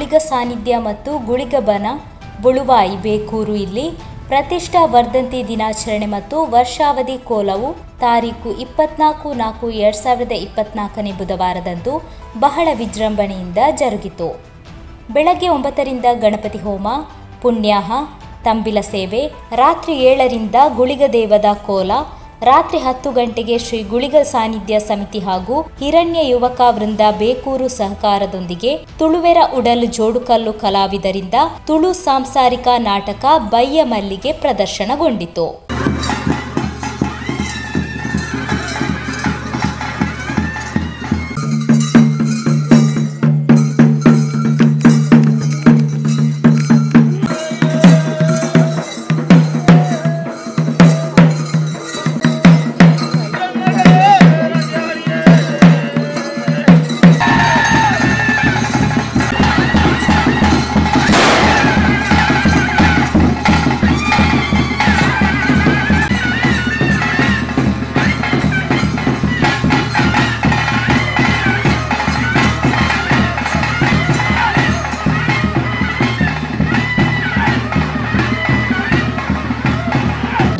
ಗುಳಿಗ ಸಾನ್ನಿಧ್ಯ ಮತ್ತು ಗುಳಿಗಬನ ಬುಳುವಾಯಿ ಬೇಕೂರು ಇಲ್ಲಿ ಪ್ರತಿಷ್ಠಾ ವರ್ಧಂತಿ ದಿನಾಚರಣೆ ಮತ್ತು ವರ್ಷಾವಧಿ ಕೋಲವು ತಾರೀಕು ಇಪ್ಪತ್ನಾಲ್ಕು ನಾಲ್ಕು ಎರಡ್ ಸಾವಿರದ ಇಪ್ಪತ್ನಾಲ್ಕನೇ ಬುಧವಾರದಂದು ಬಹಳ ವಿಜೃಂಭಣೆಯಿಂದ ಜರುಗಿತು. ಬೆಳಗ್ಗೆ ಒಂಬತ್ತರಿಂದ ಗಣಪತಿ ಹೋಮ, ಪುಣ್ಯಾಹ, ತಂಬಿಲ ಸೇವೆ, ರಾತ್ರಿ ಏಳರಿಂದ ಗುಳಿಗ ದೇವದ ಕೋಲ ರಾತ್ರಿ ಹತ್ತು ಗಂಟೆಗೆ ಶ್ರೀ ಗುಳಿಗ ಸಾನ್ನಿಧ್ಯ ಸಮಿತಿ ಹಾಗೂ ಹಿರಣ್ಯ ಯುವಕ ವೃಂದ ಬೇಕೂರು ಸಹಕಾರದೊಂದಿಗೆ ತುಳುವೆರ ಉಡಲು ಜೋಡುಕಲ್ಲು ಕಲಾವಿದರಿಂದ ತುಳು ಸಾಂಸಾರಿಕ ನಾಟಕ ಬಯ್ಯ ಮಲ್ಲಿಗೆ ಪ್ರದರ್ಶನಗೊಂಡಿತು.